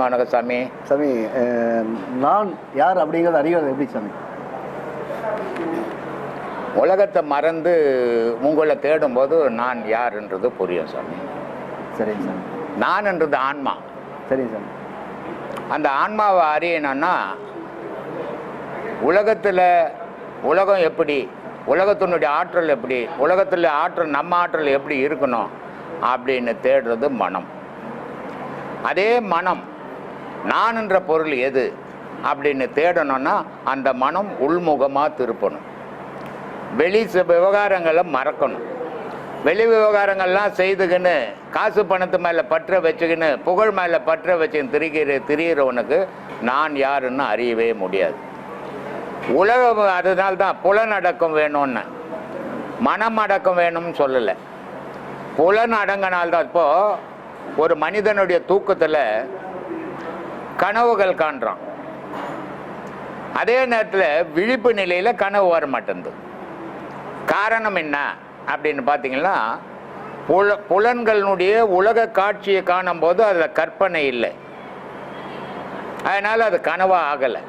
வணக்கம் சாமி. சாமி நான் யார் அப்படிங்கிறத அறிகிறது எப்படி சாமி? உலகத்தை மறந்து உங்களை தேடும்போது நான் யாருன்றது புரியும் சாமி. சரிங்க சாமி. நான்ன்றது ஆன்மா. சரிங்க சாமி. அந்த ஆன்மாவை அறியணும்னா உலகத்தில் உலகம் எப்படி உலகத்தினுடைய ஆற்றல் எப்படி உலகத்தில் ஆற்றல் நம்ம ஆற்றல் எப்படி இருக்கணும் அப்படின்னு தேடுறது மனம். அதே மனம் நான் என்ற பொருள் எது அப்படின்னு தேடணும்னா அந்த மனம் உள்முகமாக திருப்பணும். வெளி ச- விவகாரங்களை மறக்கணும். வெளி விவகாரங்கள்லாம் செய்துக்கின்னு காசு பணத்து மேலே பற்ற வச்சுக்கின்னு புகழ் மேலே பற்ற வச்சுக்கின்னு திரிகிற திரியிறவனுக்கு நான் யாருன்னு அறியவே முடியாது. உலகம் அதனால்தான் புலனடக்கம் வேணும்னு. மனம் அடக்கம் வேணும்னு சொல்லலை. புலன் அடங்கினால்தான் இப்போது ஒரு மனிதனுடைய தூக்கத்தில் கனவுகள் காண்றான் அதே நேரத்தில் விழிப்பு நிலையில் கனவு வர மாட்டேங்குது காரணம் என்ன அப்படின்னு பார்த்தீங்கன்னா புல புலன்களினுடைய உலக காட்சியை காணும்போது அதில் கற்பனை இல்லை. அதனால் அது கனவாக ஆகலை.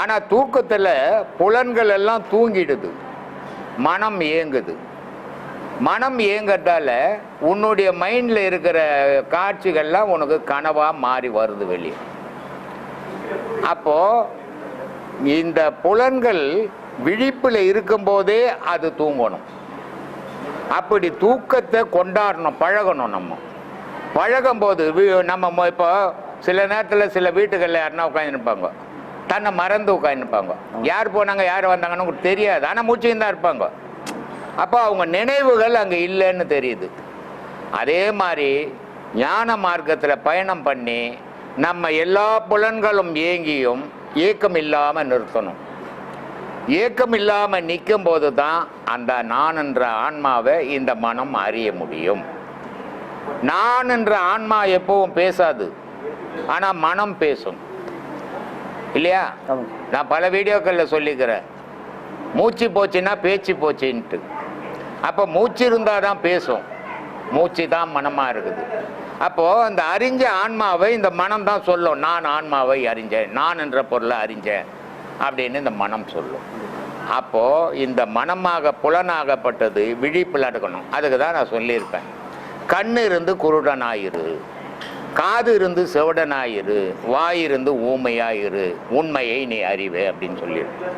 ஆனால் தூக்கத்தில் புலன்கள் எல்லாம் தூங்கிடுது. மனம் இயங்குது. மனம் இயங்குறதால உன்னுடைய மைண்டில் இருக்கிற காட்சிகள்லாம் உனக்கு கனவாக மாறி வருது வெளியே. அப்போ இந்த புலன்கள் விழிப்பில் இருக்கும்போதே அது தூங்கணும். அப்படி தூக்கத்தை கொண்டாடணும் பழகணும் நம்ம. பழகும்போது நம்ம இப்போ சில நேரத்தில் சில வீட்டுகளில் யாருன்னா உட்காந்துருப்பாங்க தன்னை மறந்து உட்காந்துருப்பாங்க யார் போனாங்க யார் வந்தாங்கன்னு உங்களுக்கு தெரியாது. ஆனால் மூச்சுன்னு தான் இருப்பாங்க. அப்போ அவங்க நினைவுகள் அங்கே இல்லைன்னு தெரியுது. அதே மாதிரி ஞான மார்க்கத்தில் பயணம் பண்ணி நம்ம எல்லா புலன்களும் ஏங்கியும் ஏக்கம் இல்லாமல் நிறுத்தணும். ஏக்கம் இல்லாமல் நிற்கும் போது தான் அந்த நான் என்ற ஆன்மாவை இந்த மனம் அறிய முடியும். நான் என்ற ஆன்மா எப்பவும் பேசாது. ஆனால் மனம் பேசும். இல்லையா? நான் பல வீடியோக்களில் சொல்லிக்கிறேன். மூச்சு போச்சுன்னா பேச்சு போச்சுன்ட்டு. அப்போ மூச்சு இருந்தால் தான் பேசும். மூச்சு தான் மனமாக இருக்குது. அப்போது அந்த அறிஞ்ச ஆன்மாவை இந்த மனம் தான் சொல்லும். நான் ஆன்மாவை அறிஞ்சேன். நான் என்ற பொருளை அறிஞ்சேன் அப்படின்னு இந்த மனம் சொல்லும். அப்போது இந்த மனமாக புலனாகப்பட்டது விழிப்பில் எடுக்கணும் அதுக்கு தான் நான் சொல்லியிருப்பேன். கண் இருந்து குருடனாயிரு. காது இருந்து செவடனாயிரு வாய் இருந்து ஊமையாயிரு உண்மையை நீ அறிவே அப்படின்னு சொல்லியிருக்கு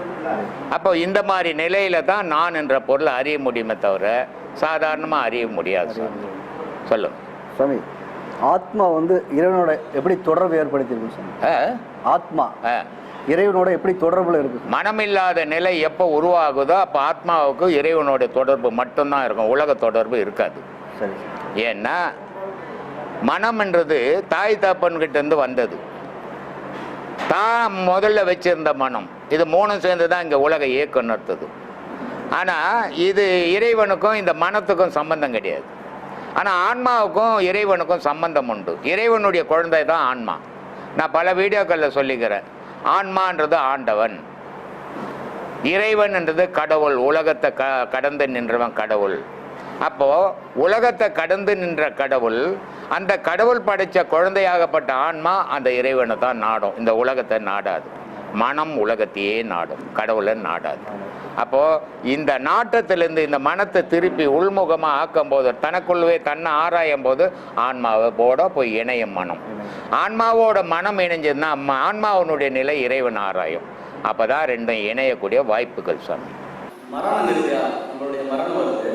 அப்போ இந்த மாதிரி நிலையில தான் நான் என்ற பொருளை அறிய முடியுமே தவிர சாதாரணமாக அறிய முடியாது சார். சொல்லுங்க சாமி ஆத்மா வந்து இறைவனோட எப்படி தொடர்பு ஏற்படுத்தியிருக்கு சாமி? ஆத்மா. இறைவனோட எப்படி தொடர்புல இருக்கு? மனமில்லாத நிலை எப்போ உருவாகுதோ அப்போ ஆத்மாவுக்கு இறைவனோட தொடர்பு மட்டும்தான் இருக்கும். உலக தொடர்பு இருக்காது. சரி. ஏன்னா மனம்ன்றது தாய் தாப்பன்கிட்டேருந்து வந்தது. தான் முதல்ல வச்சிருந்த மனம். இது மூணும் சேர்ந்து தான் இங்கே உலக இயக்கம் நடத்துது. ஆனால் இது இறைவனுக்கும் இந்த மனத்துக்கும் சம்பந்தம் கிடையாது. ஆனால் ஆன்மாவுக்கும் இறைவனுக்கும் சம்பந்தம் உண்டு. இறைவனுடைய குழந்தை தான் ஆன்மா. நான் பல வீடியோக்களில் சொல்லிக்கிறேன். ஆன்மான்றது ஆண்டவன். இறைவன் என்றது கடவுள். உலகத்தை க கடந்து நின்றவன் கடவுள். அப்போ உலகத்தை கடந்து நின்ற கடவுள் அந்த கடவுள் படைச்ச குழந்தையாகப்பட்ட ஆன்மா அந்த இறைவனை தான் நாடும். இந்த உலகத்தை நாடாது. மனம் உலகத்தையே நாடும். கடவுளை நாடாது. அப்போ இந்த நாட்டத்திலிருந்து இந்த மனத்தை திருப்பி உள்முகமா ஆக்கும் போது தனக்குள்ளவே தன்னை ஆராயும் போது ஆன்மாவை போட போய் இணையும் மனம். ஆன்மாவோட மனம் இணைஞ்சதுன்னா ஆன்மாவனுடைய நிலை இறைவன் ஆராயும். அப்பதான் ரெண்டும் இணையக்கூடிய வாய்ப்புகள் சாமி மரணம் இருக்குதா நம்மளுடைய மரணம் வருது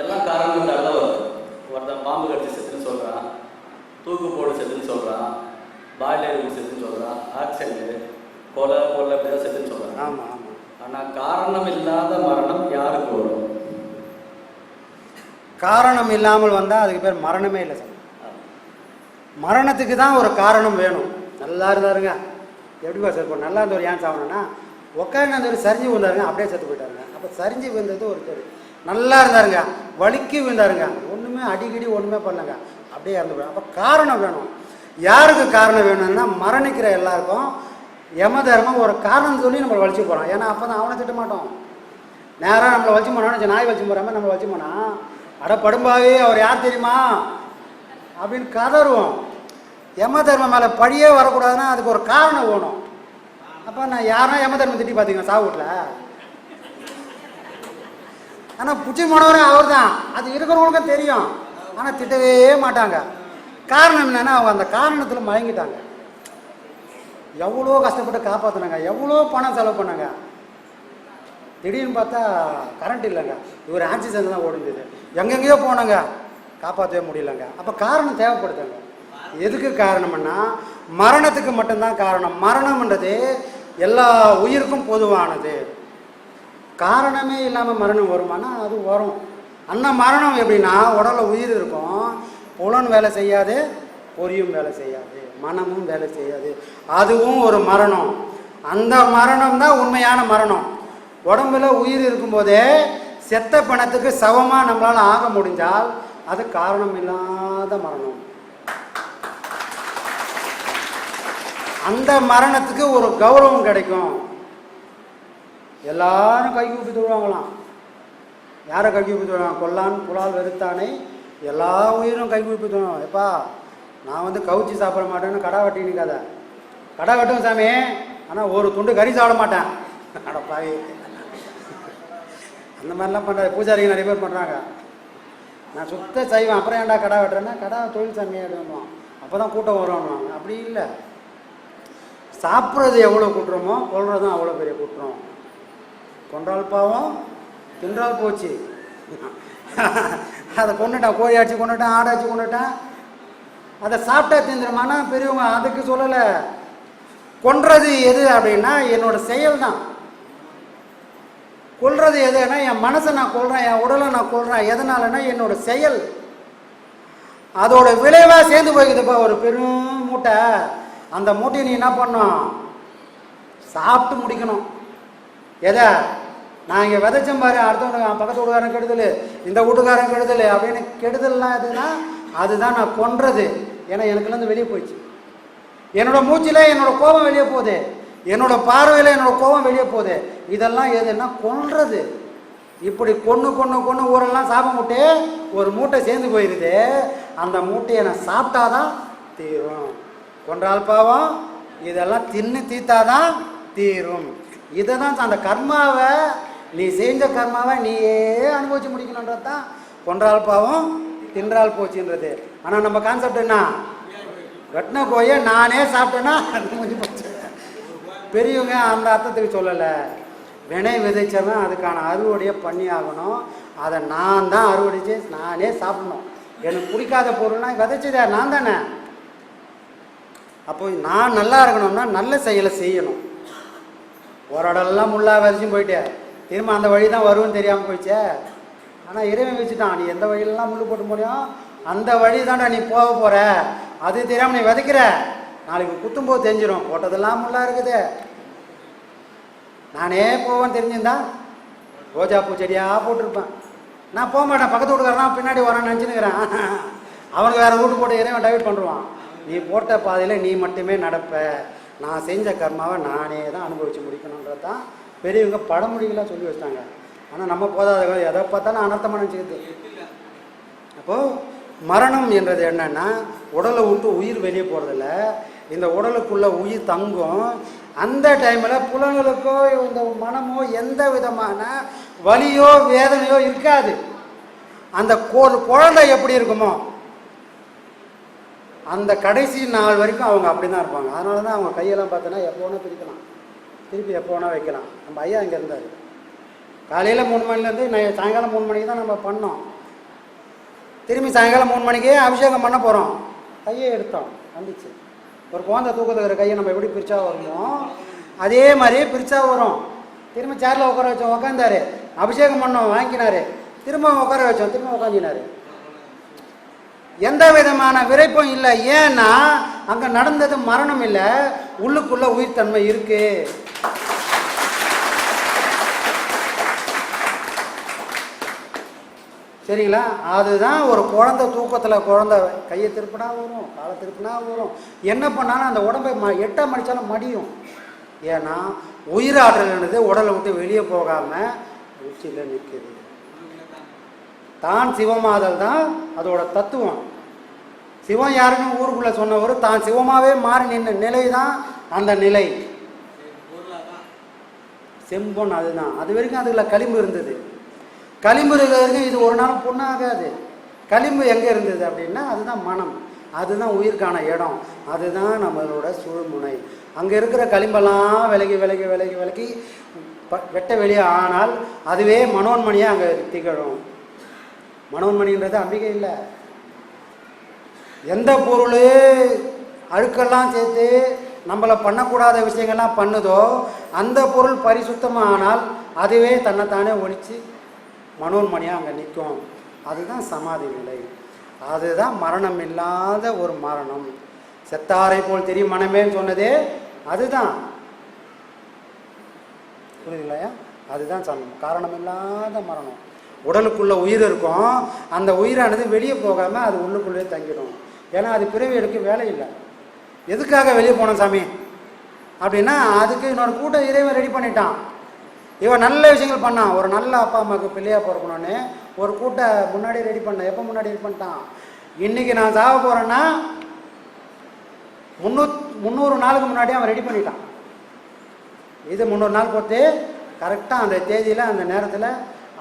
எல்லாம் காரணங்களால வருது ஒருத்தன் பாம்பு கடிச்சு செத்துன்னு சொல்கிறான் தூக்கு போடு செத்துன்னு சொல்கிறான் பாய்லர் செத்துன்னு சொல்கிறான் ஆக்சிடென்ட் கொலை கொலை பேர் செத்துன்னு சொல்கிறான் ஆமாம் ஆமாம் ஆனால் காரணம் இல்லாத மரணம் யாருக்கு வரும்? காரணம் இல்லாமல் வந்தால் அதுக்கு பேர் மரணமே இல்லை சார். மரணத்துக்கு தான் ஒரு காரணம் வேணும். நல்லா இருந்தாருங்க. எப்படி பாஸ் இப்போ நல்லா இருந்தவர் ஏன் சாவணும்னா உட்காந்து சரிஞ்சு விழுந்தாருங்க அப்படியே செத்து போயிட்டாருங்க. அப்போ சரிஞ்சு விழுந்தது ஒருத்தர் நல்லா இருந்தாருங்க. வலிக்கு விழுந்தாருங்க. ஒன்றுமே அடிக்கடி ஒன்றுமே பண்ணலங்க. அப்படியே இறந்து போயிடும். அப்போ காரணம் வேணும். யாருக்கு காரணம் வேணும்னா மரணிக்கிற எல்லாருக்கும் யம தர்மம் ஒரு காரணம் சொல்லி நம்மளை வலிச்சு போகிறோம் ஏன்னா அப்போ தான் அவனை திட்ட மாட்டோம். நேராக நம்மளை வச்சு போனோம்னு நாய் வச்சு போகிற மாதிரி நம்மளை வச்சு போனால் அட படும்பாவே அவர் யார் தெரியுமா? அப்படின்னு கதறுவோம். யம தர்மம் மேலே பழியே வரக்கூடாதுன்னா அதுக்கு ஒரு காரணம் வேணும். அப்போ நான் யாருன்னா யம தர்மம் திட்டி பார்த்தீங்களா சாவு வீட்டில். ஆனால் புச்சி போனவரும் அவர் தான் அது இருக்கிறவங்களுக்கும் தெரியும். ஆனால் திட்டவே மாட்டாங்க. காரணம் என்னென்னா அவங்க அந்த காரணத்தில் மயங்கிட்டாங்க. எவ்வளோ கஷ்டப்பட்டு காப்பாற்றினாங்க எவ்வளோ பணம் செலவு பண்ணாங்க. திடீர்னு பார்த்தா கரண்ட் இல்லைங்க. இவர் ஆக்சிஜன் தான் ஓடிஞ்சது எங்கெங்கேயோ போனாங்க. காப்பாற்றவே முடியலங்க. அப்போ காரணம் தேவைப்படுதுங்க. எதுக்கு காரணம்னா மரணத்துக்கு மட்டும்தான் காரணம். மரணம்ன்றது எல்லா உயிருக்கும் பொதுவானது. காரணமே இல்லாமல் மரணம் வருமானா அது வரும். அந்த மரணம் எப்படின்னா உடலில் உயிர் இருக்கும். புலன் வேலை செய்யாது பொரியும் வேலை செய்யாது மனமும் வேலை செய்யாது. அதுவும் ஒரு மரணம். அந்த மரணம் தான் உண்மையான மரணம். உடம்புல உயிர் இருக்கும்போதே செத்த பணத்துக்கு சவமாக நம்மளால் ஆக முடிஞ்சால் அது காரணம் இல்லாத மரணம். அந்த மரணத்துக்கு ஒரு கௌரவம் கிடைக்கும். எல்லாரும் கை கூப்பி தொழுவாங்களாம். யாரை கை கூப்பி கொல்லான் புலால் வெறுத்தானை எல்லா உயிரும் கை தோணும் எப்பா நான் வந்து கவுச்சி சாப்பிட மாட்டேன்னு கடா வெட்டி நிற்காத கடா வெட்டும் சாமி ஆனால் ஒரு துண்டு கறி சாப்பிட மாட்டேன். அட பாவி. அந்த மாதிரிலாம் பண்ணுற பூஜாரிங்க நிறைய பேர் பண்ணுறாங்க நான் சுத்த செய்வேன் அப்புறம் ஏன்டா கடா வெட்டுறேன்னா கடா தொழில் சாமியாக எடுக்கணும் அப்போ தான் கூட்டம் வருவாங்க அப்படி இல்லை. சாப்பிட்றது எவ்வளோ குற்றமோ கொள்றதும் அவ்வளோ பெரிய குற்றம். கொன்றால் பாவம் தின்றால் போச்சு. அதை கொண்டுட்டான் கோழி அடிச்சு கொண்டுட்டான் ஆடை அடிச்சு கொண்டுட்டான் அதை சாப்பிட்டா தீந்துருமானா பெரியவங்க அதுக்கு சொல்லலை. கொன்றது எது அப்படின்னா என்னோட செயல் தான் கொல்றது எதுனா என் மனசை நான் கொல்றேன் என் உடலை நான் கொல்றேன். எதனாலனா என்னோட செயல். அதோட விளைவாக சேர்ந்து போய்க்குதுப்பா ஒரு பெரும் மூட்டை. அந்த மூட்டையை நீ என்ன பண்ணும் சாப்பிட்டு முடிக்கணும். எதை? நான் இங்கே விதைச்சேன் பாரு அடுத்தவனுக்கு பக்கத்து வீட்டுக்காரன் கெடுதல் இந்த வீட்டுக்காரன் கெடுதல் அப்படின்னு கெடுதல்லாம் எதுனா அதுதான் நான் கொன்றது. ஏன்னா எனக்குலேருந்து வெளியே போயிடுச்சு. என்னோட மூச்சில் என்னோட கோபம் வெளியே போகுது. என்னோட பார்வையில் என்னோட கோபம் வெளியே போகுது. இதெல்லாம் எதுன்னா கொன்றது. இப்படி கொன்று கொன்று கொன்று ஊரெல்லாம் சாப்பிட மூட்டை ஒரு மூட்டை சேர்ந்து போயிருது. அந்த மூட்டையை நான் சாப்பிட்டாதான் தீரும். கொன்றால் பாவம் இதெல்லாம் தின்னு தீத்தாதான் தீரும். இதை தான் அந்த கர்மாவை நீ செஞ்ச கர்மாவை நீயே அனுபவிச்சு முடிக்கணுன்றது தான் கொன்றால் பாவம் தின்றால் போச்சுன்றது. ஆனால் நம்ம கான்செப்ட் என்ன? கட்டின கோயை நானே சாப்பிட்டேன்னா முடிஞ்சு போச்சு. பெரியவங்க அந்த அர்த்தத்துக்கு சொல்லலை. வினை விதைச்சவன் அதுக்கான அறுவடையை பண்ணி ஆகணும் அதை நான் தான் அறுவடைச்சு நானே சாப்பிடணும். எனக்கு பிடிக்காத பொருள்னா விதைச்சதே நான் தானே. அப்போ நான் நல்லா இருக்கணும்னா நல்ல செயலை செய்யணும். ஒரு இடம்லாம் முள்ளா விதைச்சும் போயிட்டேன். திரும்ப அந்த வழி தான் வரும்னு தெரியாமல் போயிடுச்சே ஆனால் இறைவன் வச்சுட்டான் நீ எந்த வழியிலலாம் முள்ளு போட்டு முடியும் அந்த வழி தான்டா நீ போக போகிற அது தெரியாமல் நீ விதைக்கிற. நாளைக்கு குத்தும்போது தெரிஞ்சிடும் போட்டதெல்லாம் முள்ளாக இருக்குது. நானே போவேன் தெரிஞ்சிருந்தா ரோஜா பூ செடியாக போட்டிருப்பேன். நான் போக மாட்டேன். பக்கத்து வீட்டுக்காரன் பின்னாடி வரான்னு நினச்சினுக்கிறேன் அவனுக்கு வேறு ரூட்டு போட்டு இறைவன் டைவர்ட் பண்ணுவான் நீ போட்ட பாதையில் நீ மட்டுமே நடப்ப. நான் செஞ்ச கர்மாவை நானே தான் அனுபவித்து முடிக்கணுன்றது தான் பெரியவங்க பழமொழிகளாக சொல்லி வச்சிட்டாங்க. ஆனால் நம்ம போதாத எதை பார்த்தாலும் அனர்த்தமாக நினச்சிக்கிது அப்போது மரணம் என்றது என்னென்னா உடலை விட்டு உயிர் வெளியே போகிறதில்ல இந்த உடலுக்குள்ளே உயிர் தங்கும். அந்த டைமில் புலன்களுக்கோ இந்த மனமோ எந்த விதமான வலியோ வேதனையோ இருக்காது. அந்த கோ- குழந்தை எப்படி இருக்குமோ அந்த கடைசி நாள் வரைக்கும் அவங்க அப்படி தான் இருப்பாங்க. அதனால தான் அவங்க கையெல்லாம் பார்த்தோன்னா எப்போ பிரிக்கலாம். திருப்பி எப்போ வேணால் வைக்கலாம். நம்ம ஐயா இங்கே இருந்தார். காலையில் மூணு மணிலேருந்து நை- சாயங்காலம் மூணு மணிக்கு தான் நம்ம பண்ணோம். திரும்பி சாயங்காலம் மூணு மணிக்கே அபிஷேகம் பண்ண போகிறோம் கையை எடுத்தோம். வந்துச்சு. ஒரு குழந்தை தூக்கத்துக்கிற இருக்கிற கையை நம்ம எப்படி பிரிச்சா வருமோ அதே மாதிரி பிரிச்சா வரும். திரும்ப சேரில் உட்கார வச்சோம் உட்காந்தாரு அபிஷேகம் பண்ணோம் வாங்கினாரு. திரும்ப உட்கார வச்சோம் திரும்ப உட்காந்தினாரு எந்த விதமான விரைப்பும் இல்லை. ஏன்னா அங்கே நடந்தது மரணம் இல்லை. உள்ளுக்குள்ளே உயிர்த்தன்மை இருக்குது சரிங்களா? அதுதான் ஒரு குழந்தை தூக்கத்தில் குழந்தை கையை திருப்பினா வரும் காலை திருப்பினா வரும் என்ன பண்ணாலும் அந்த உடம்பை ம எட்டாம் மடித்தாலும் மடியும். ஏன்னா உயிராற்றல்ன்றது உடலை விட்டு வெளியே போகாமல் உச்சியில் நிற்குது தான் சிவமாதல் தான் அதோட தத்துவம். சிவம் யாருன்னு ஊருக்குள்ளே சொன்னவர் தான் சிவமாகவே மாறி நின்ற நிலை தான் அந்த நிலை. செம்பொன் அதுதான். அது வரைக்கும் அதில் களிம்பு இருந்தது. களிம்பு இருக்கிற வரைக்கும் இது ஒரு நாள் பொண்ணாகாது களிம்பு எங்கே இருந்தது அப்படின்னா அதுதான் மனம். அதுதான் உயிர்க்கான இடம். அதுதான் நம்மளோட சூழ்முனை. அங்கே இருக்கிற களிம்பெல்லாம் விலகி விலகி விலகி விலகி வெட்ட வெளியே ஆனால் அதுவே மனோன்மணியாக அங்கே திகழும். மனோன்மணின்றது அம்பிகை இல்லை. எந்த பொருள் அழுக்கெல்லாம் சேர்த்து நம்மளை பண்ணக்கூடாத விஷயங்கள்லாம் பண்ணுதோ அந்த பொருள் பரிசுத்தமாக ஆனால் அதுவே தன்னைத்தானே ஒழிச்சு மனோன்மணியாக அங்கே நிற்கும் அதுதான் சமாதி நிலை. அதுதான் மரணம் இல்லாத ஒரு மரணம். செத்தாரை போல் தெரியும் மனமேன்னு சொன்னதே அதுதான். புரியுதுங்களா அதுதான் சமம் காரணம் இல்லாத மரணம். உடலுக்குள்ள உயிர் இருக்கும். அந்த உயிரானது வெளியே போகாமல் அது உள்ளுக்குள்ளேயே தங்கிடும். ஏன்னா அது பிறவி எடுக்க வேலை இல்லை. எதுக்காக வெளியே போனோம் சாமி? அப்படின்னா அதுக்கு இன்னொரு கூட்டம் இறைவன் ரெடி பண்ணிட்டான். இவன் நல்ல விஷயங்கள் பண்ணான். ஒரு நல்ல அப்பா அம்மாவுக்கு பிள்ளையாக பிறக்கணும்னு ஒரு கூட்டை முன்னாடி ரெடி பண்ணான். எப்போ முன்னாடி ரெடி பண்ணிட்டான்? இன்னைக்கு நான் சாக போகிறேன்னா முந்நூறு முந்நூறு நாளுக்கு முன்னாடி அவன் ரெடி பண்ணிட்டான். இது முந்நூறு நாள் பொறுத்து கரெக்டாக அந்த தேதியில் அந்த நேரத்தில்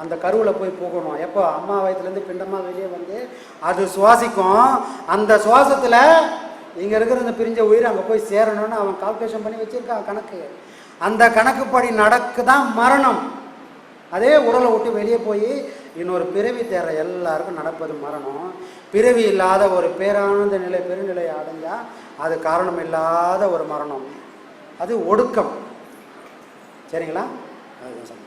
அந்த கருவில் போய் போகணும். எப்போ? அம்மா வயிற்றுலேருந்து பிண்டமாக வெளியே வந்து அது சுவாசிக்கும். அந்த சுவாசத்தில் இங்கே இருக்கிற இந்த பிரிஞ்ச உயிர் அங்கே போய் சேரணும்னு அவன் கால்குலேஷன் பண்ணி வச்சுருக்கான் கணக்கு. அந்த கணக்குப்படி நடக்குதான் மரணம். அதே உடலை விட்டு வெளியே போய் இன்னொரு பிறவி தேர எல்லாருக்கும் நடப்பது மரணம். பிறவி இல்லாத ஒரு பேரானந்த நிலை பெருநிலை அடைஞ்சால் அது காரணம் இல்லாத ஒரு மரணம். அது ஒடுக்கம். சரிங்களா? அதுதான் சொன்னேன்